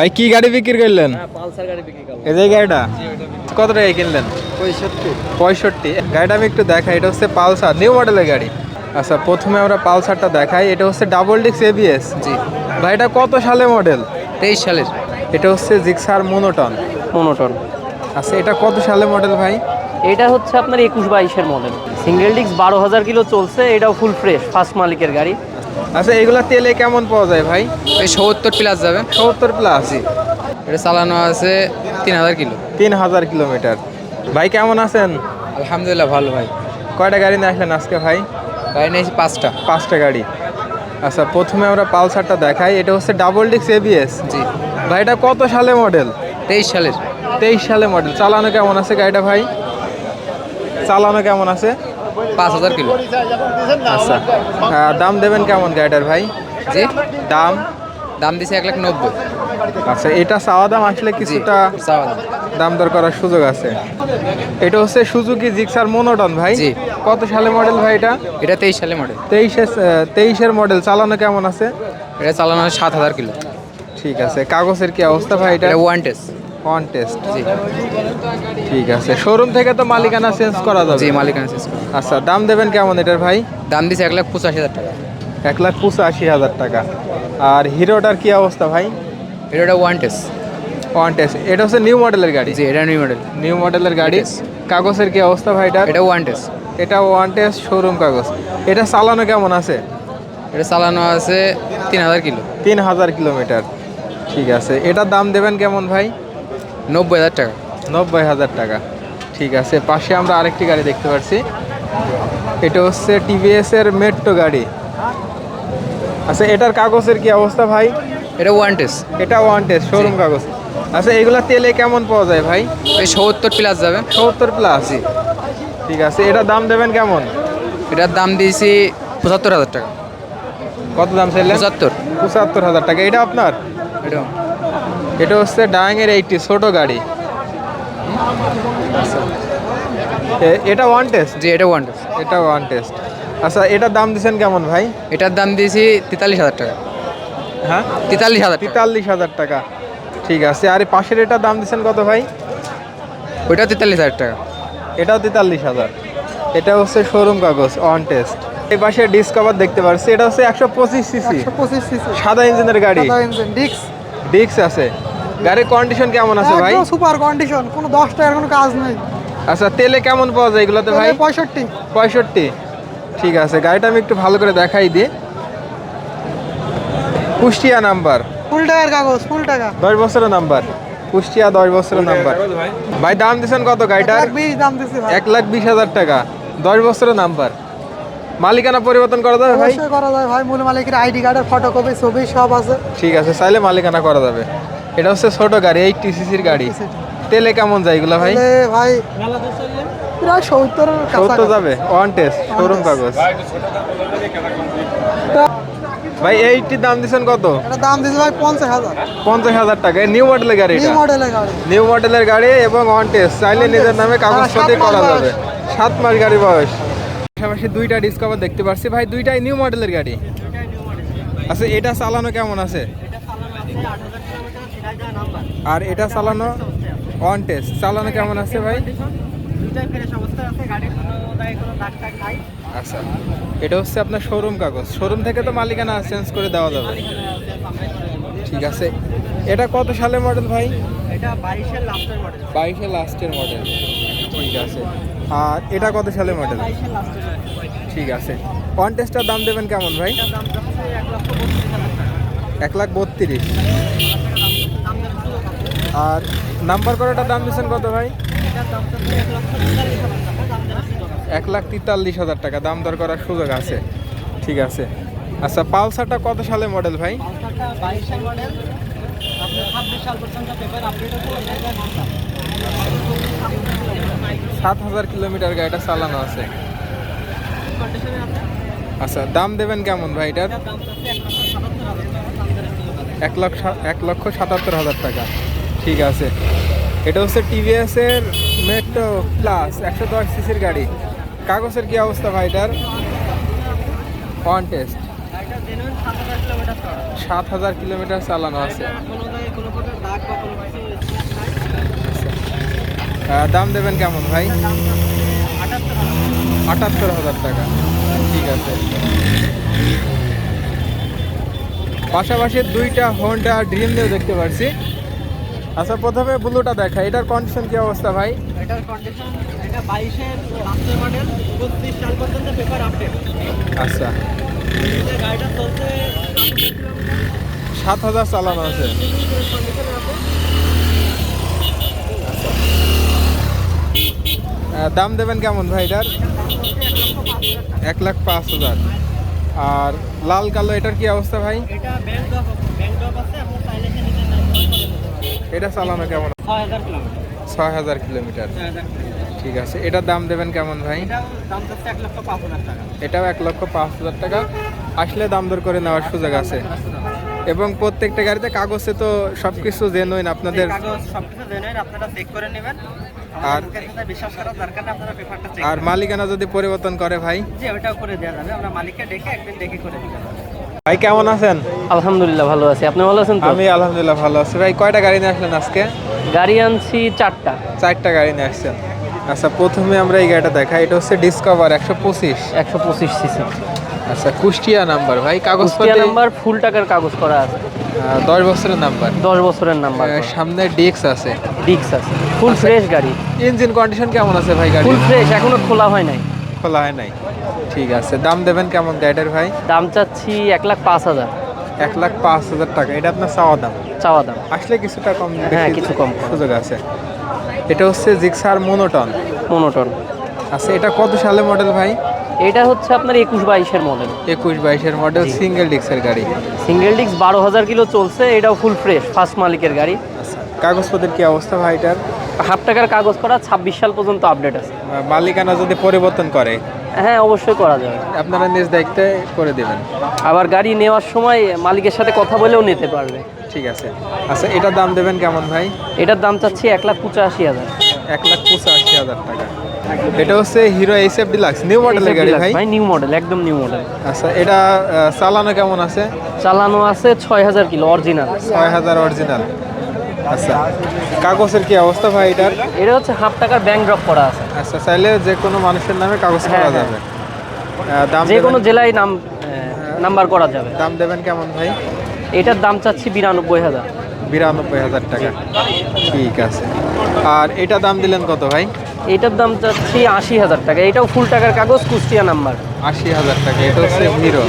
ভাই কি গাড়ি বিক্রি করলেন? হ্যাঁ পালসার গাড়ি বিক্রি এই যে গাড়িটা? কত টাকায় কিনলেন? পঁয়ষট্টি। পঁয়ষট্টি। গাড়িটা আমি একটু দেখাই এটা হচ্ছে পালসার নিউ মডেলের গাড়ি। আচ্ছা প্রথমে আমরা পালসারটা দেখাই এটা হচ্ছে ডাবল ডিক্স এবিএস জি। ভাই এটা কত সালে মডেল তেইশ সালের। এটা হচ্ছে জিক্সার মোনোটন। মনোটন। আচ্ছা এটা কত সালে মডেল ভাই? এটা হচ্ছে আপনার একুশ বাইশের মডেল সিঙ্গেল ডিস্ক বারো হাজার কিলো চলছে এটাও ফুল ফ্রেশ ফার্স্ট মালিকের গাড়ি। আচ্ছা এগুলা তেলে কেমন পাওয়া যায় ভাই? এই সত্তর প্লাস যাবে। সত্তর প্লাস এটা চালানো আছে তিন হাজার কিলো। তিন হাজার কিলোমিটার। ভাই কেমন আছেন? আলহামদুলিল্লাহ ভালো ভাই। কয়টা গাড়ি নিয়ে আসলেন আজকে ভাই? গাড়ি নিয়েছি পাঁচটা। পাঁচটা গাড়ি। আচ্ছা প্রথমে আমরা পালসারটা দেখাই। এটা হচ্ছে ডাবল ডিক্স এবিএস জি। ভাই এটা কত সালে মডেল তেইশ সালের। তেইশ সালে মডেল চালানো কেমন আছে গাড়িটা ভাই? চালানো কেমন আছে? পাঁচ হাজার কিলো। আচ্ছা। দাম দেবেন কেমন গাড়িটার ভাই? জি। দাম? দাম দিছে এক লাখ নব্বই। আচ্ছা এটা চাওয়া দাম আসলে কিছুটা দাম। দর করার সুযোগ আছে। এটা হচ্ছে সুজুকি জিক্সার মোনোটন ভাই। কত সালে মডেল ভাই এটা? এটা তেইশ সালে মডেল তেইশে তেইশের মডেল চালানো কেমন আছে? এটা চালানো সাত হাজার কিলো। ঠিক আছে কাগজের কি অবস্থা ভাই এটা? এটা ওয়ান টেস্ট অন টেস্ট জি। ঠিক আছে শোরুম থেকে তো মালিকানা চেঞ্জ করা যাবে। জি মালিকানা করে। আচ্ছা দাম দেবেন কেমন এটার ভাই? দাম দিছে এক লাখ পঁচাশি হাজার টাকা। এক লাখ পঁচাশি হাজার টাকা। আর হিরোটার কি অবস্থা ভাই? এটা ওয়ান টেস্ট ওয়ান টেস্ট এটা হচ্ছে নিউ মডেলের গাড়ি? জি এটা নিউ মডেল নিউ মডেলের গাড়ি। কাগজের কি অবস্থা ভাই এটার? এটা ওয়ান টেস্ট এটা ওয়ান টেস্ট শোরুম কাগজ। এটা চালানো কেমন আছে? এটা চালানো আছে তিন হাজার কিলো। তিন হাজার কিলোমিটার। ঠিক আছে এটার দাম দেবেন কেমন ভাই? নব্বই হাজার টাকা। নব্বই হাজার টাকা। ঠিক আছে পাশে আমরা আরেকটি গাড়ি দেখতে পাচ্ছি এটা হচ্ছে টিভিএস এর মেট্রো গাড়ি। আচ্ছা এটার কাগজের কি অবস্থা ভাই? এটা ওয়ান টেস্ট এটা ওয়ান টেস্ট শোরুম কাগজ। আচ্ছা এগুলা তেলে কেমন পাওয়া যায় ভাই? এই সত্তর প্লাস যাবে। সত্তর প্লাস ঠিক আছে এটার দাম দেবেন কেমন? এটার দাম দিয়েছি পঁচাত্তর হাজার টাকা। কত দাম চাইলেন? পঁচাত্তর। পঁচাত্তর হাজার টাকা। এটা আপনার? এটা এটা হচ্ছে ডায়াঙের এইটটি ছোট গাড়ি। এ- এটা ওয়ান টেস্ট জি এটা ওয়ান টেস্ট এটা ওয়ান টেস্ট আচ্ছা এটার দাম দিচ্ছেন কেমন ভাই? এটার দাম দিয়েছি তেতাল্লিশ হাজার টাকা। হ্যাঁ? তেতাল্লিশ হাজার টাকা। তেতাল্লিশ হাজার টাকা। ঠিক আছে আর পাশের এটার দাম দিচ্ছেন কত ভাই? ওইটা তেতাল্লিশ হাজার টাকা। এটাও তেতাল্লিশ হাজার। এটা হচ্ছে শোরুম কাগজ অন টেস্ট এই পাশে ডিসকভার দেখতে পাচ্ছি এটা হচ্ছে একশো পঁচিশ সিসি সাদা ইঞ্জিনের গাড়ি। ডিক্স ডিক্স আছে। গাড়ির কন্ডিশন কেমন আছে ভাই? একদম সুপার কন্ডিশন কোনো দশ টাকার কোনো কাজ নেই। আচ্ছা তেলে কেমন পাওয়া যায় এগুলোতে ভাই? পঁয়ষট্টি। পঁয়ষট্টি। ঠিক আছে গাড়িটা আমি একটু ভালো করে দেখাই দিই। কুষ্টিয়া নাম্বার। ফুল টাকার কাগজ ফুল টাকা। দশ বছরের নাম্বার। কুষ্টিয়া দশ বছরের নাম্বার। ভাই। দাম দিচ্ছেন কত গাড়িটার? এক বিশ দাম দিচ্ছি ভাই। এক লাখ বিশ হাজার টাকা। দশ বছরের নাম্বার। মালিকানা পরিবর্তন করা যাবে ভাই? করা যায় ভাই। মূল মালিকের আইডি কার্ডের ফটোকপি ছবি সব আছে। ঠিক আছে চাইলে মালিকানা করা যাবে। এটা হচ্ছে ছোট গাড়ি এইট সিসির গাড়ি। তেলে কেমন যায় এগুলো ভাই? ভাই প্রায় সত্তর সত্তর যাবে ওয়ান টেস্ট শোরুম কাগজ। ভাই এইটির দাম দিচ্ছেন কত? দাম দিচ্ছে ভাই পঞ্চাশ হাজার। পঞ্চাশ হাজার টাকা নিউ মডেলের গাড়ি নিউ মডেলের গাড়ি। নিউ মডেলের গাড়ি এবং ওয়ান টেস্ট চাইলে নিজের নামে কাগজপত্র হ্যাঁ, সাত মাস করা যাবে। সাত মাস গাড়ি বয়স। পাশাপাশি দুইটা ডিসকভার দেখতে পাচ্ছি ভাই দুইটাই নিউ মডেলের গাড়ি। আচ্ছা এটা চালানো কেমন আছে? আর এটা চালানো অন টেস্ট চালানো কেমন আছে ভাই? আচ্ছা। এটা হচ্ছে আপনার শোরুম কাগজ। শোরুম থেকে তো মালিকানা চেঞ্জ করে দেওয়া যাবে। ঠিক আছে। এটা কত সালের মডেল ভাই? বাইশে লাস্টের মডেল ঠিক আছে। আর এটা কত সালের মডেল ঠিক আছে। ওয়ান টেস্টার দাম দেবেন কেমন ভাই? এক লাখ বত্রিশ। আর নাম্বার করাটা দাম দিচ্ছেন কত ভাই? এক লাখ তেতাল্লিশ হাজার টাকা। দাম দর করার সুযোগ আছে। ঠিক আছে। আচ্ছা পালসারটা কত সালে মডেল ভাই? সাত হাজার কিলোমিটার গাড়িটা চালানো আছে। আচ্ছা দাম দেবেন কেমন ভাই এটার? এক সা- এক লক্ষ সাতাত্তর হাজার টাকা। ঠিক আছে। এটা হচ্ছে টিভিএস এর মেট্রো প্লাস একশো দশ সিসির গাড়ি। কাগজের কি অবস্থা ভাই এটার? অন টেস্ট সাত হাজার কিলোমিটার চালানো আছে। দাম দেবেন কেমন ভাই? আটাত্তর হাজার টাকা। ঠিক আছে। পাশাপাশি দুইটা হোন্ডা ড্রিম দেখতে পাচ্ছি আচ্ছা প্রথমে ব্লুটা দেখা এটার কন্ডিশন কি অবস্থা ভাই? এটার কন্ডিশন এটা বাইশের লাস্টের মডেল পঁচিশ সাল পর্যন্ত পেপার আপডেট আচ্ছা। এই গাড়িটা চলছে সাত হাজার চালানো আছে। দাম দেবেন কেমন ভাই এটার? এক লাখ পাঁচ হাজার। আর লাল কালো এটার কি অবস্থা ভাই? এটা ব্যাংক ড্রপ ব্যাংক ড্রপ আছে আপনার চাইলে সে নিতে নাই এটা চালানো কেমন? ছয় হাজার কিলোমিটার। ঠিক আছে এটার দাম দেবেন কেমন ভাই? এটাও এক লক্ষ পাঁচ হাজার টাকা। আসলে দাম দর করে নেওয়ার সুযোগ আছে। এবং প্রত্যেকটা গাড়িতে কাগজে তো সব কিছু জেনুইন আপনাদের আর- আর মালিকানা যদি পরিবর্তন করে ভাই? জি ওটাও করে দেওয়া যাবে। আমরা মালিককে ডেকে একদিন ডেকে করে দিতে ভাই কেমন আছেন? আলহামদুলিল্লাহ ভালো আছি। আপনি ভালো আছেন তো? আমি আলহামদুলিল্লাহ ভালো আছি। ভাই কয়টা গাড়ি নিয়ে আসলেন আজকে? গাড়ি আনছি চারটা। চারটা গাড়ি নিয়ে আসছেন। আচ্ছা প্রথমে আমরা এই গাড়িটা দেখাই। এটা হচ্ছে ডিসকভার একশো পঁচিশ। একশো পঁচিশ সিসি। আচ্ছা কুষ্টিয়া নাম্বার ভাই কুষ্টিয়া নাম্বার ফুল টাকার কাগজ করা আছে। দশ বছরের নাম্বার। দশ বছরের নাম্বার সামনে ডিক্স আছে। ডিক্স আছে। ফুল ফ্রেশ গাড়ি। ইঞ্জিন কন্ডিশন কেমন আছে ভাই গাড়ি ফুল ফ্রেশ এখনও খোলা হয় নাই। খোলা হয় নাই। ঠিক আছে দাম দেবেন কেমন গাড়িটার ভাই? দাম চাচ্ছি এক লাখ পাঁচ হাজার। এক লাখ পাঁচ হাজার টাকা এটা আপনার চাওয়া দাম? চাওয়া দাম। আসলে কিছুটা কম হ্যাঁ, কিছু কম সুযোগ আছে। এটা হচ্ছে জিক্সার মোনোটন। মনোটন। আচ্ছা এটা কত সালে মডেল ভাই? এটা হচ্ছে আপনার একুশ বাইশের মডেল। একুশ বাইশের মডেল সিঙ্গেল ডিক্সের গাড়ি। সিঙ্গেল ডিস্ক বারো হাজার কিলো চলছে এটাও ফুল ফ্রেশ ফার্স্ট মালিকের গাড়ি। আচ্ছা কাগজপত্রের কি অবস্থা ভাই এটার হাফ টাকার কাগজ করা ছাব্বিশ সাল পর্যন্ত আপডেট আছে। মালিকানা যদি পরিবর্তন করে হ্যাঁ অবশ্যই করা যাবে। আপনারা নিজ দায়িত্বে করে দেবেন। আবার গাড়ি নেওয়ার সময় মালিকের সাথে কথা বলেও নিতে পারবে। ঠিক আছে। আচ্ছা এটার দাম দেবেন কেমন ভাই? এটার দাম চাচ্ছি এক লাখ পঁচাশি হাজার। এক লাখ পঁচাশি হাজার টাকা। এটা হচ্ছে হিরো এইসএফ ডিলাক্স নিউ মডেলের গাড়ি ভাই। ভাই নিউ মডেল একদম নিউ মডেল আচ্ছা এটা চালানো কেমন আছে? চালানো আছে ছয় হাজার কিলো অরিজিনাল ছয় হাজার অরিজিনাল আচ্ছা কাগজের কি অবস্থা ভাই এটার? এটা হচ্ছে হাফ টাকার ব্যাংক ড্রপ করা আছে। আচ্ছা চাইলে যে কোনো মানুষের নামে কাগজ হ্যাঁ, করা হ্যাঁ। যাবে। দাম যে কোনো জেলায় নাম নাম্বার করা যাবে। দাম দেবেন কেমন ভাই? এটার দাম চাচ্ছি বিরানব্বই হাজার। বিরানব্বই হাজার টাকা। ঠিক আছে। আর এটা দাম দিলেন কত ভাই? এটার দাম চাচ্ছি আশি হাজার টাকা। এটাও ফুল টাকার কাগজ কুষ্টিয়া নাম্বার আশি হাজার টাকা। এটা হচ্ছে হিরো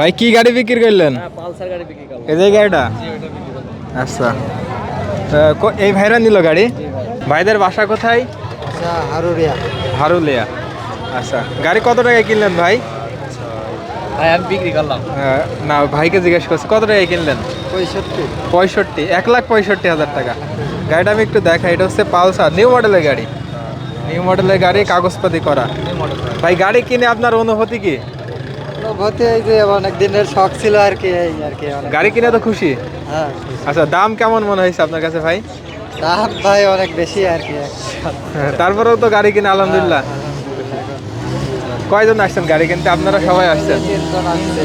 ভাই কি গাড়ি বিক্রি করলেন? পালসার গাড়ি এই যে গাড়িটা? আচ্ছা। এই ভাইরা নিল গাড়ি? ভাইদের বাসা কোথায়? আচ্ছা হারুরিয়া হারুলিয়া। আচ্ছা গাড়ি কত টাকায় কিনলেন ভাই? ভাই আমি বিক্রি করলাম। না ভাইকে জিজ্ঞেস করছি কত টাকায় কিনলেন? পঁয়ষট্টি। পঁয়ষট্টি এক লাখ পঁয়ষট্টি হাজার টাকা। গাড়িটা আমি একটু দেখাই এটা হচ্ছে পালসার নিউ মডেলের গাড়ি। নিউ মডেলের গাড়ি কাগজপাতি করা। ভাই গাড়ি কিনে আপনার অনুভূতি কি? ভর্তি এই যে অনেক দিনের শখ ছিল আর কি এই আর কি অনেক। গাড়ি কিনে তো খুশি? হ্যাঁ আচ্ছা দাম কেমন মনে হয়েছে আপনার কাছে ভাই? দাম ভাই অনেক বেশি আর কি। তারপরেও তো গাড়ি কিনে আলহামদুলিল্লাহ। কয়জন আসছেন গাড়ি কিনতে? আপনারা সবাই আসছেন? আসছে।